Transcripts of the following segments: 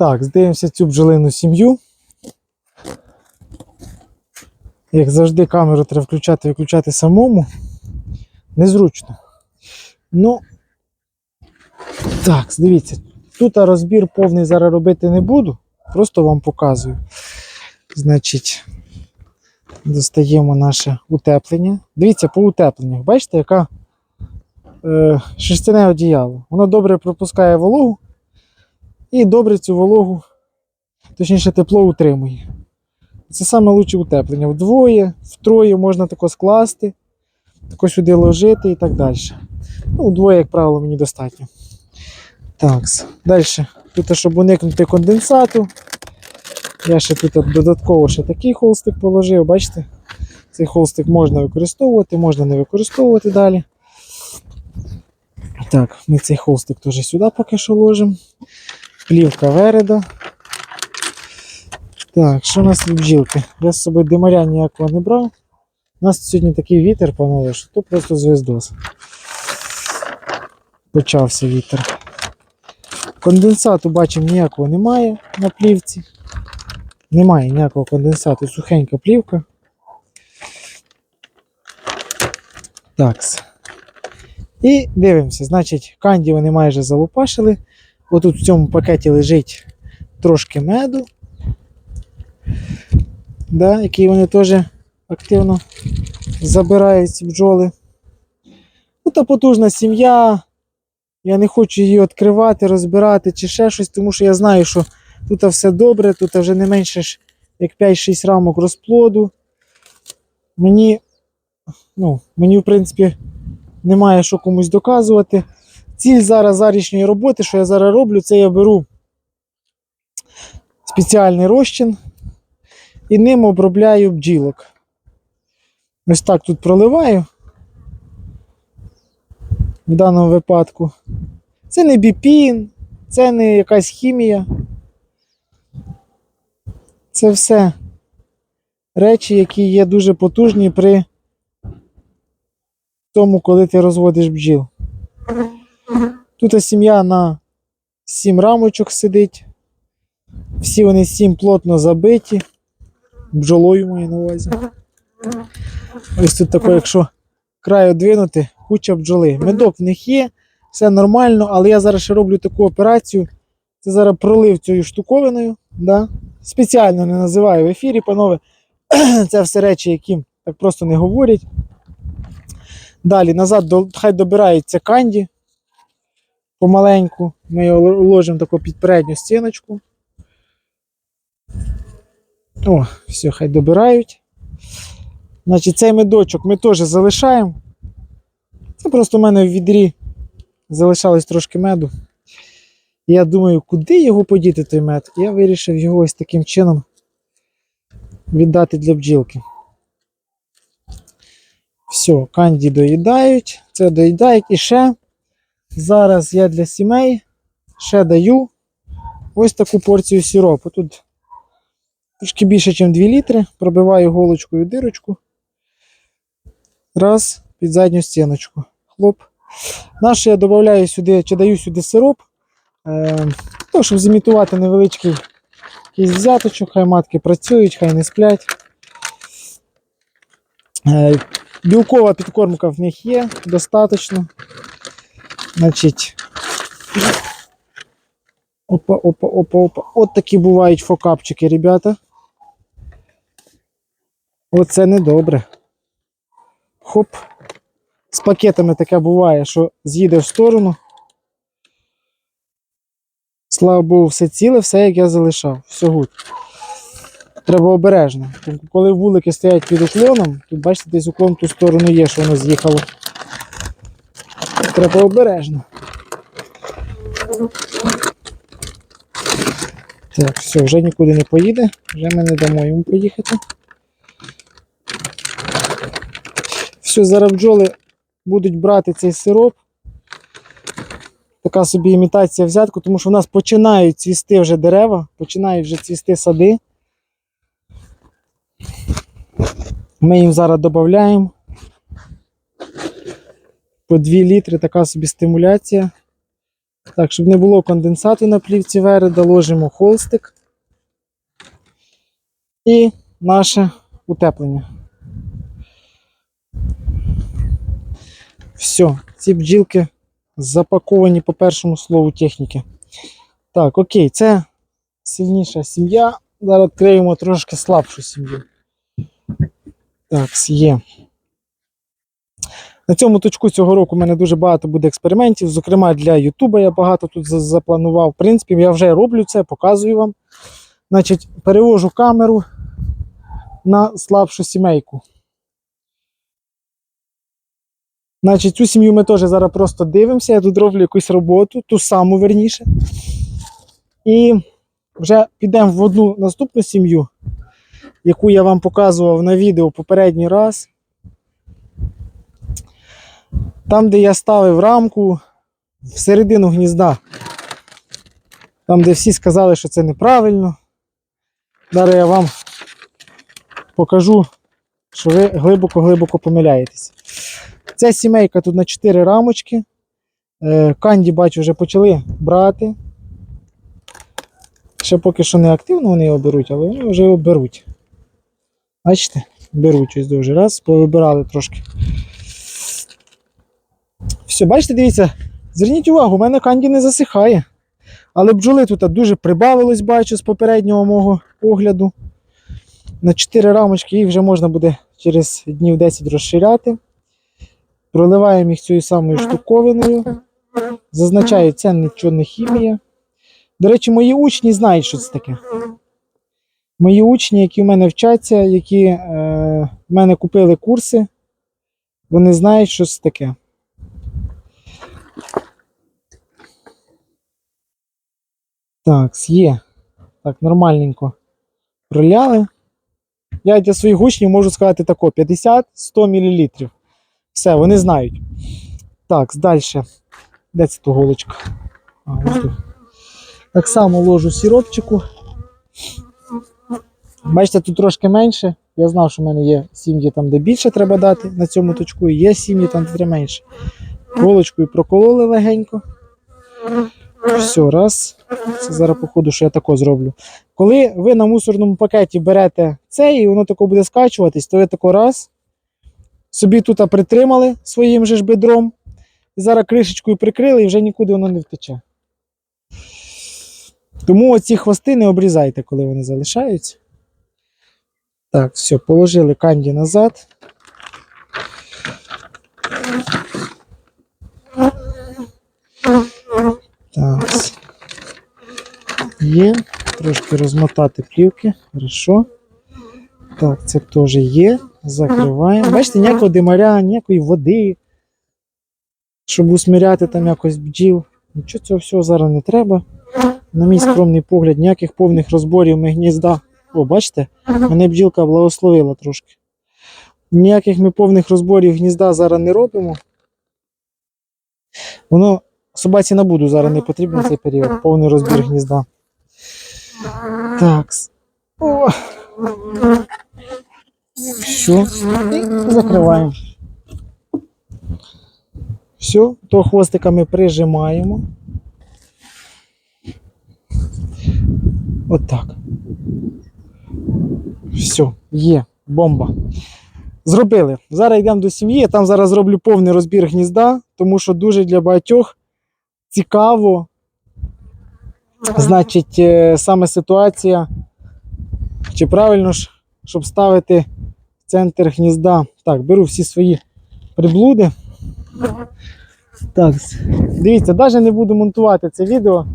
Так, здивимося цю бджолину сім'ю. Як завжди, камеру треба включати виключати самому. Незручно. Ну, так, дивіться. Тут розбір повний зараз робити не буду. Просто вам показую. Значить, достаємо наше утеплення. Дивіться, по утепленнях. Бачите, яка е, шерстяне одіяло. Воно добре пропускає вологу і добре цю вологу, точніше, тепло утримує. Це саме лучше утеплення. Вдвоє, втроє можна тако скласти, тако сюди ложити і так далі. Ну, вдвоє, як правило, мені достатньо. Так, далі. Тут, щоб уникнути конденсату. Я ще тут додатково ще такий холстик положив, бачите? Цей холстик можна використовувати, можна не використовувати далі. Так, ми цей холстик теж сюди поки що ложимо. Плівка вереда. Так, що у нас від бджілки? Я з собою димаря ніякого не брав. У нас сьогодні такий вітер, панове, що то просто звездос. Почався вітер. Конденсату бачимо ніякого немає на плівці. Немає ніякого конденсату, сухенька плівка. Такс. І дивимося, значить, канді вони майже залупашили. Отут в цьому пакеті лежить трошки меду, да, який вони теж активно забирають ці бджоли. Ну, та потужна сім'я. Я не хочу її відкривати, розбирати чи ще щось, тому що я знаю, що тут все добре, тут вже не менше як 5-6 рамок розплоду. Мені, ну, мені, в принципі, немає що комусь доказувати. Ціль зараз зарічної роботи, що я зараз роблю, це я беру спеціальний розчин і ним обробляю бджілок. Ось так тут проливаю. В даному випадку. Це не біпін, це не якась хімія. Це все речі, які є дуже потужні при тому, коли ти розводиш бджіл. Тут сім'я на 7 рамочок сидить. Всі вони 7 плотно забиті. Бджолою маю на увазі. Ось тут таке, якщо край одвинути, куча бджоли. Медок в них є, все нормально, але я зараз ще роблю таку операцію. Це зараз пролив цією штуковиною. Да? Спеціально не називаю в ефірі, панове. Це все речі, які так просто не говорять. Далі назад до, хай добирається канді. Помаленьку. Ми його ложимо таку під передню стіночку. О, все, хай добирають. Значить, цей медочок ми теж залишаємо. Це просто в мене в відрі залишалось трошки меду. Я думаю, куди його подіти той мед? Я вирішив його ось таким чином віддати для бджілки. Все, канді доїдають, це доїдають. І ще зараз я для сімей ще даю ось таку порцію сиропу. Тут трошки більше, ніж 2 літри. Пробиваю голочкою дирочку. Раз, під задню стіночку. Хлоп. Наше я додаю сюди, чи даю сюди сироп. Е, то, щоб зімітувати невеличкий якийсь взяточок, хай матки працюють, хай не сплять. Е, білкова підкормка в них є, достатньо. Значить. Опа, опа, опа, опа. От такі бувають фокапчики, ребята. Оце недобре. Хоп. З пакетами таке буває, що з'їде в сторону. Слава Богу, все ціле, все як я залишав. Все гуд. Треба обережно. Коли вулики стоять під уклоном, тут бачите, десь уклон в ту сторону є, що воно з'їхало. Треба обережно. Так, все, вже нікуди не поїде, вже ми не дамо йому поїхати. Все, зараз бджоли будуть брати цей сироп. Така собі імітація взятку, тому що в нас починають цвісти вже дерева, починають вже цвісти сади. Ми їм зараз додаємо по 2 літри така собі стимуляція. Так, щоб не було конденсату на плівці вереда, ложимо холстик і наше утеплення. Все, ці бджілки запаковані по першому слову техніки. Так, окей, це сильніша сім'я. Зараз відкриємо трошки слабшу сім'ю. Так, є. На цьому точку цього року у мене дуже багато буде експериментів. Зокрема, для Ютуба я багато тут запланував. В принципі, я вже роблю це, показую вам. Значить, перевожу камеру на слабшу сімейку. Значить, цю сім'ю ми теж зараз просто дивимося. Я тут роблю якусь роботу, ту саму верніше. І вже підемо в одну наступну сім'ю, яку я вам показував на відео попередній раз. Там, де я ставив рамку всередину гнізда. Там, де всі сказали, що це неправильно. Зараз я вам покажу, що ви глибоко-глибоко помиляєтесь. Ця сімейка тут на 4 рамочки. Е, Канді, бачу, вже почали брати. Ще поки що не активно вони його беруть, але вони вже його беруть. Бачите? Беруть ось дуже раз, повибирали трошки. Все, бачите, дивіться, зверніть увагу, у мене канді не засихає. Але бджоли тут дуже прибавилось, бачу, з попереднього мого огляду. На 4 рамочки їх вже можна буде через днів 10 розширяти. Проливаємо їх цією самою штуковиною. Зазначаю, це нічого не хімія. До речі, мої учні знають, що це таке. Мої учні, які в мене вчаться, які е, в мене купили курси, вони знають, що це таке. Так, є. Так, нормальненько проляли. Я для своїх учнів можу сказати тако: 50-100 мл. Все, вони знають. Так, далі. Де це ту голочка? А, ось тут. Так само ложу сіропчику. Бачите, тут трошки менше. Я знав, що в мене є сім'ї там, де більше треба дати на цьому точку, є сім'ї там, де менше. Голочкою прокололи легенько. Все, раз. Це зараз, походу, що я тако зроблю. Коли ви на мусорному пакеті берете це і воно тако буде скачуватись, то ви тако раз. Собі тут притримали своїм же ж бедром. І зараз кришечкою прикрили і вже нікуди воно не втече. Тому оці хвости не обрізайте, коли вони залишаються. Так, все, положили канді назад. Так. Є. Трошки розмотати плівки. Хорошо. Так, це теж є. Закриваємо. Бачите, ніякого димаря, ніякої води. Щоб усміряти там якось бджіл. Нічого цього всього зараз не треба. На мій скромний погляд, ніяких повних розборів ми гнізда. О, бачите? Мене бджілка благословила трошки. Ніяких ми повних розборів гнізда зараз не робимо. Воно собаці на буду зараз не потрібен цей період, повний розбір гнізда. Так. О. Все. І закриваємо. Все, то хвостика ми прижимаємо. Отак. Все, є, бомба. Зробили. Зараз йдемо до сім'ї, я там зараз зроблю повний розбір гнізда, тому що дуже для багатьох цікаво. Значить, е, саме ситуація, чи правильно ж, щоб ставити в центр гнізда. Так, беру всі свої приблуди. Так, дивіться, навіть не буду монтувати це відео.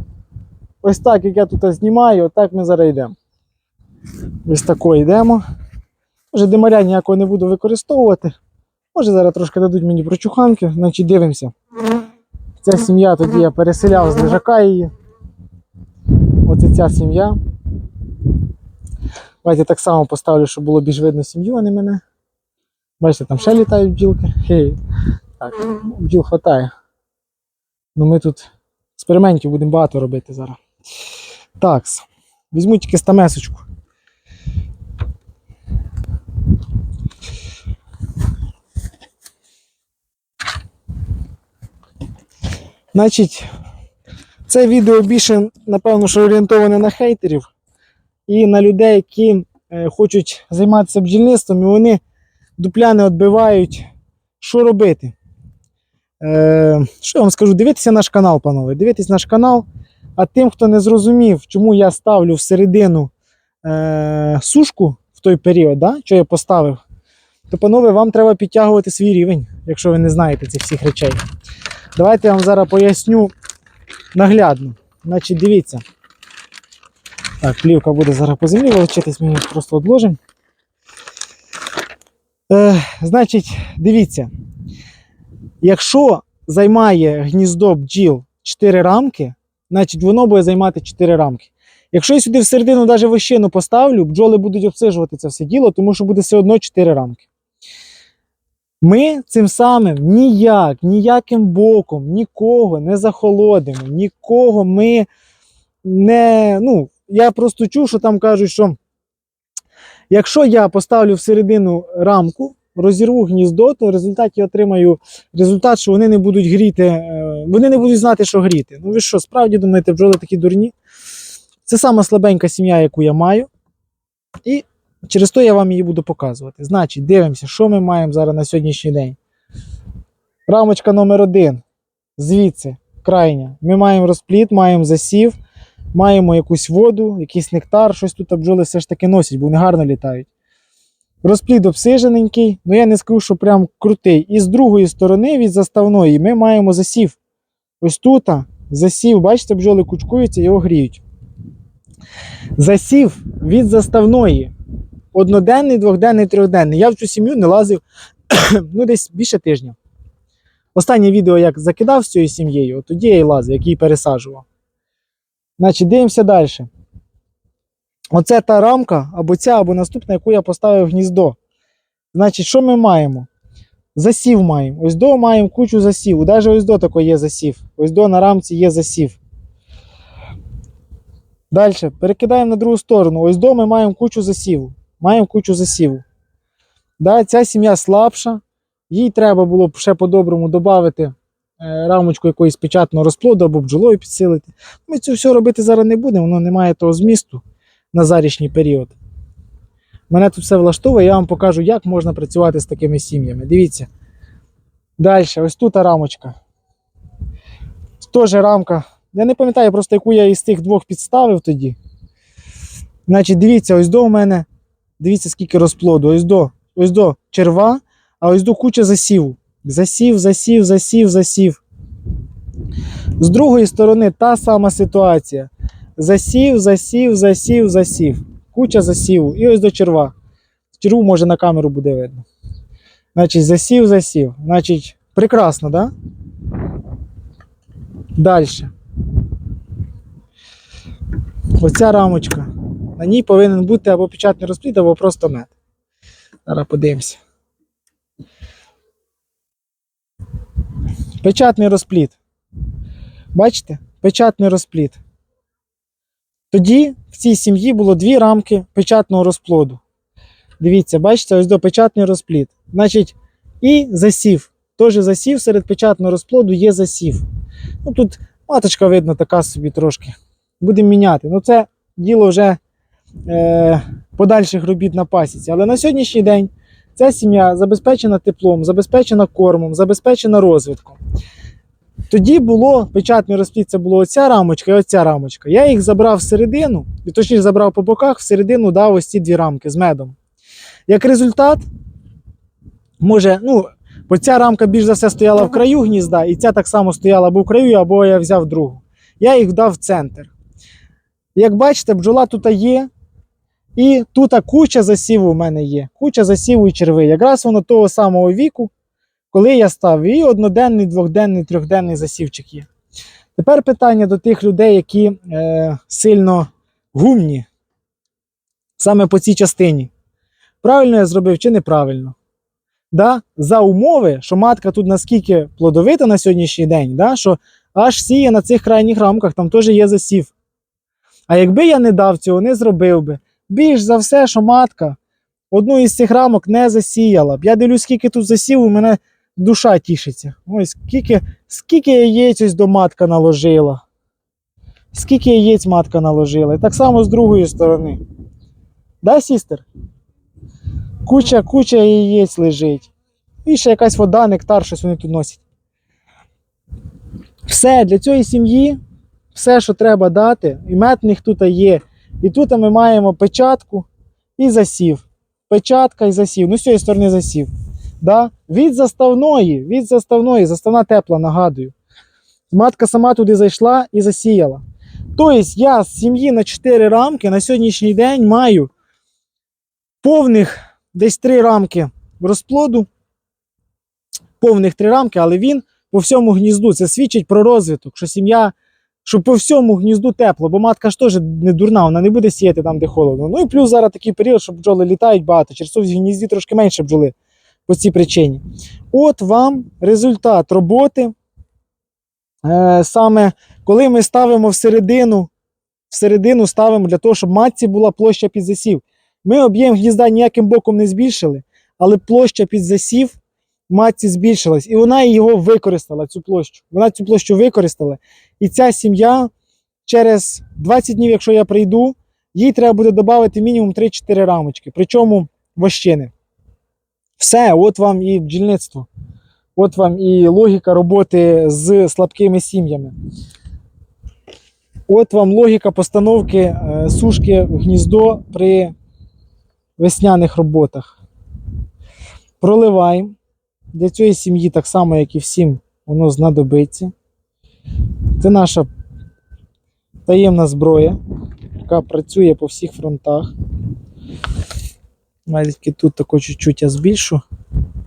Ось так, як я тут знімаю, отак ми зараз йдемо. Ось тако йдемо. Може, димаря ніякого не буду використовувати. Може, зараз трошки дадуть мені прочуханки, значить дивимося. Ця сім'я тоді я переселяв з лежака її. Оце ця сім'я. Давайте так само поставлю, щоб було більш видно сім'ю, а не мене. Бачите, там ще літають бджілки. Хей. Так, бджіл хватає. Ну ми тут експериментів будемо багато робити зараз. Так, візьму тільки стамесочку. Значить, Це відео більше, напевно, що орієнтоване на хейтерів і на людей, які е, хочуть займатися бджільництвом, і вони дупляни відбивають. Що робити? Е, що я вам скажу? Дивіться наш канал, панове. Дивіться наш канал. А тим, хто не зрозумів, чому я ставлю всередину е, сушку в той період, да, що я поставив, то, панове, вам треба підтягувати свій рівень, якщо ви не знаєте цих всіх речей. Давайте я вам зараз поясню наглядно. Значить, дивіться. Так, плівка буде зараз по землі волочитись, ми її просто відложимо. Е, значить, дивіться. Якщо займає гніздо бджіл 4 рамки, значить воно буде займати 4 рамки. Якщо я сюди всередину навіть вощину поставлю, бджоли будуть обсижувати це все діло, тому що буде все одно 4 рамки. Ми цим самим ніяк, ніяким боком нікого не захолодимо, нікого ми не. Ну, я просто чув, що там кажуть, що якщо я поставлю всередину рамку, розірву гніздо, то в результаті отримаю результат, що вони не будуть гріти, е, вони не будуть знати, що гріти. Ну ви що, справді думаєте, бджоли такі дурні? Це сама слабенька сім'я, яку я маю. І через то я вам її буду показувати. Значить, дивимося, що ми маємо зараз на сьогоднішній день. Рамочка номер один. Звідси, крайня. Ми маємо розпліт, маємо засів, маємо якусь воду, якийсь нектар, щось тут бджоли все ж таки носять, бо вони гарно літають. Розплід обсижененький, ну я не скажу, що прям крутий. І з другої сторони від заставної ми маємо засів. Ось тут засів, бачите, бджоли кучкуються, його гріють. Засів від заставної. Одноденний, двохденний, трьохденний. Я в цю сім'ю не лазив ну, десь більше тижня. Останнє відео, як закидав з цією сім'єю, тоді я і лазив, як її пересаджував. Значить, дивимося далі. Оце та рамка, або ця, або наступна, яку я поставив гніздо. Значить, що ми маємо? Засів маємо. Ось до маємо кучу засіву. Навіть ось до такої є засів. Ось до на рамці є засів. Далі, перекидаємо на другу сторону. Ось до ми маємо кучу засіву. Маємо кучу засіву. Да, ця сім'я слабша. Їй треба було б ще по-доброму додати е, рамочку якоїсь печатного розплоду або бджолою підсилити. Ми це все робити зараз не будемо, воно не має того змісту на зарічний період. Мене тут все влаштовує, я вам покажу, як можна працювати з такими сім'ями. Дивіться. Далі, ось тут рамочка. Теж рамка. Я не пам'ятаю просто, яку я із тих двох підставив тоді. Значить, дивіться, ось до мене. Дивіться, скільки розплоду. Ось до, ось до черва, а ось до куча засіву. Засів, засів, засів, засів. З другої сторони та сама ситуація. Засів, засів, засів, засів. Куча засіву. І ось до черва. Черву може на камеру буде видно. Значить, засів, засів. Значить, прекрасно? Да? Далі. Оця рамочка. На ній повинен бути або печатний розплід, або просто мед. Зараз подивимося. Печатний розплід. Бачите? Печатний розплід. Тоді в цій сім'ї було дві рамки печатного розплоду. Дивіться, бачите, ось до печатний розплід. Значить, і засів. Теж засів серед печатного розплоду є засів. Ну тут маточка видно така собі трошки. Будемо міняти. Ну це діло вже подальших робіт на пасіці. Але на сьогоднішній день ця сім'я забезпечена теплом, забезпечена кормом, забезпечена розвитком. Тоді було печатний розплід, це була оця рамочка і оця рамочка. Я їх забрав всередину, і точніше забрав по боках, всередину дав ось ці дві рамки з медом. Як результат, може, ну, бо ця рамка більш за все стояла в краю гнізда, і ця так само стояла або в краю, або я взяв другу. Я їх дав в центр. Як бачите, бджола тут є, і тут куча засіву в мене є. Куча засіву і черви. Якраз воно того самого віку, коли я ставив і одноденний, двохденний, трьохденний засівчик є. Тепер питання до тих людей, які е, сильно гумні саме по цій частині. Правильно я зробив чи неправильно? Да? За умови, що матка тут наскільки плодовита на сьогоднішній день, да? що аж сіє на цих крайніх рамках, там теж є засів. А якби я не дав цього, не зробив би, більш за все, що матка одну із цих рамок не засіяла б. Я дивлюсь, скільки тут засів, у мене душа тішиться. Ось скільки, скільки яєць ось до матка наложила. скільки яєць матка наложила. І так само з другої сторони. Да, сістер? Куча, куча яєць лежить. І ще якась вода, нектар, щось вони тут носять. Все для цієї сім'ї, все, що треба дати, і мед них тут є. І тут ми маємо печатку і засів. Печатка і засів. Ну, з цієї сторони засів. Да? Від заставної, від заставної, заставна тепла, нагадую. Матка сама туди зайшла і засіяла. Тобто я з сім'ї на 4 рамки на сьогоднішній день маю повних десь 3 рамки розплоду. Повних 3 рамки, але він по всьому гнізду. Це свідчить про розвиток, що сім'я, що по всьому гнізду тепло, бо матка ж теж не дурна, вона не буде сіяти там, де холодно. Ну і плюс зараз такий період, що бджоли літають багато, через в гнізді трошки менше бджоли по цій причині. От вам результат роботи. Е, саме коли ми ставимо всередину, всередину ставимо для того, щоб матці була площа під засів. Ми об'єм гнізда ніяким боком не збільшили, але площа під засів матці збільшилась, і вона його використала, цю площу. Вона цю площу використала. І ця сім'я через 20 днів, якщо я прийду, їй треба буде додати мінімум 3-4 рамочки, причому вощини. Все, от вам і бджільництво. От вам і логіка роботи з слабкими сім'ями. От вам логіка постановки е, сушки в гніздо при весняних роботах. Проливаємо. Для цієї сім'ї, так само, як і всім, воно знадобиться. Це наша таємна зброя, яка працює по всіх фронтах. Навіть тут тако чуть-чуть я збільшу.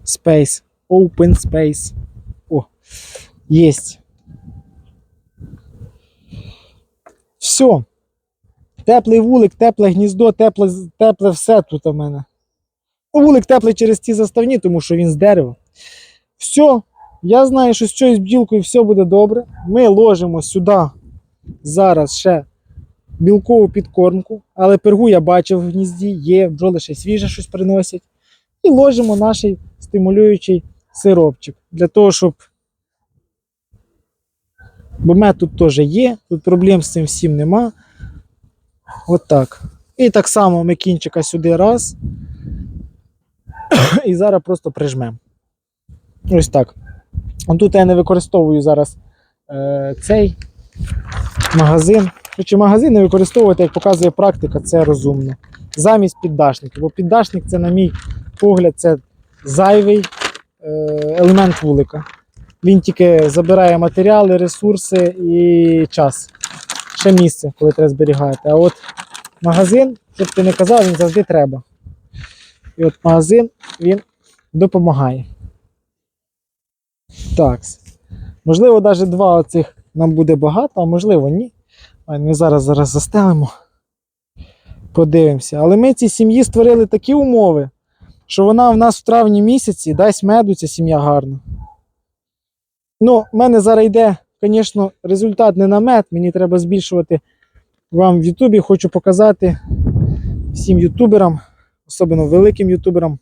Space. Open space. О, єсть. Все. Теплий вулик, тепле гніздо, тепле, тепле все тут у мене. Вулик теплий через ці заставні, тому що він з дерева. Все. Я знаю, що з цією бджілкою все буде добре. Ми ложимо сюди зараз ще білкову підкормку, але пергу я бачив в гнізді, є, бджоли ще свіже щось приносять. І ложимо наш стимулюючий сиропчик для того, щоб. Бо мед тут теж є, тут проблем з цим всім нема. От так. І так само ми кінчика сюди раз. І зараз просто прижмемо. Ось так. Тут я не використовую зараз е, цей магазин. Хоча магазин не використовувати, як показує практика, це розумно. Замість піддашників. Бо піддашник це, на мій погляд, це зайвий е, елемент вулика. Він тільки забирає матеріали, ресурси і час. Ще місце, коли треба зберігати. А от магазин, щоб ти не казав, він завжди треба. І от магазин він допомагає. Так. Можливо, навіть два оцих нам буде багато, а можливо, ні. Ми зараз зараз застелимо. Подивимося. Але ми цій сім'ї створили такі умови, що вона в нас в травні місяці дасть меду, ця сім'я гарна. Ну, в мене зараз йде, звісно, результат не на мед. Мені треба збільшувати вам в Ютубі. Хочу показати всім ютуберам, особливо великим ютуберам,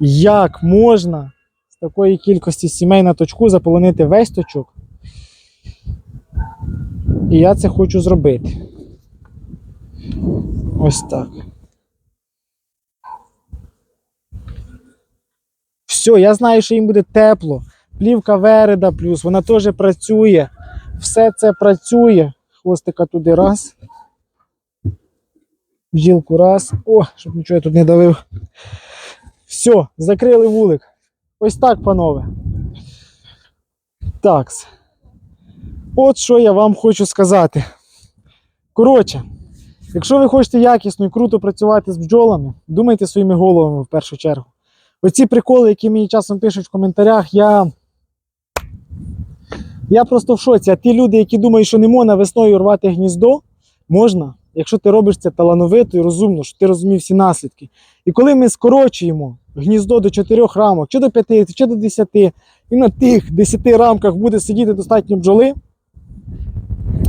як можна такої кількості сімей на точку заполонити весь точок. І я це хочу зробити. Ось так. Все, я знаю, що їм буде тепло. Плівка вереда плюс, вона теж працює. Все це працює. Хвостика туди раз. Бджілку раз. О, щоб нічого я тут не давив. Все, закрили вулик. Ось так, панове. Такс. От що я вам хочу сказати. Коротше, якщо ви хочете якісно і круто працювати з бджолами, думайте своїми головами в першу чергу. Оці приколи, які мені часом пишуть в коментарях, я. Я просто в шоці. А ті люди, які думають, що не можна весною рвати гніздо, можна, якщо ти робиш це талановито і розумно, що ти розумів всі наслідки. І коли ми скорочуємо гніздо до 4 рамок, чи до 5, чи до 10, і на тих 10 рамках буде сидіти достатньо бджоли,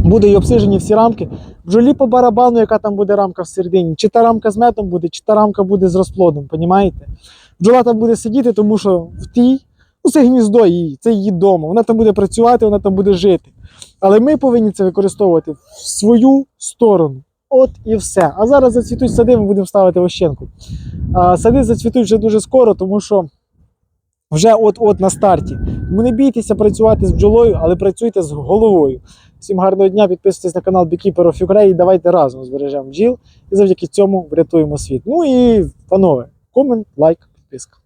буде й обсижені всі рамки. Бджолі по барабану, яка там буде рамка всередині, чи та рамка з метом буде, чи та рамка буде з розплодом, понімаєте? Бджола там буде сидіти, тому що в тій Ну, це гніздо її, це її дома. Вона там буде працювати, вона там буде жити. Але ми повинні це використовувати в свою сторону. От і все. А зараз зацвітуть сади, ми будемо ставити вощенку. А, сади зацвітуть вже дуже скоро, тому що вже от-от на старті. Тому не бійтеся працювати з бджолою, але працюйте з головою. Всім гарного дня, підписуйтесь на канал Beekeeper of Ukraine давайте разом збережемо бджіл і завдяки цьому врятуємо світ. Ну і, панове, комент, лайк, підписка.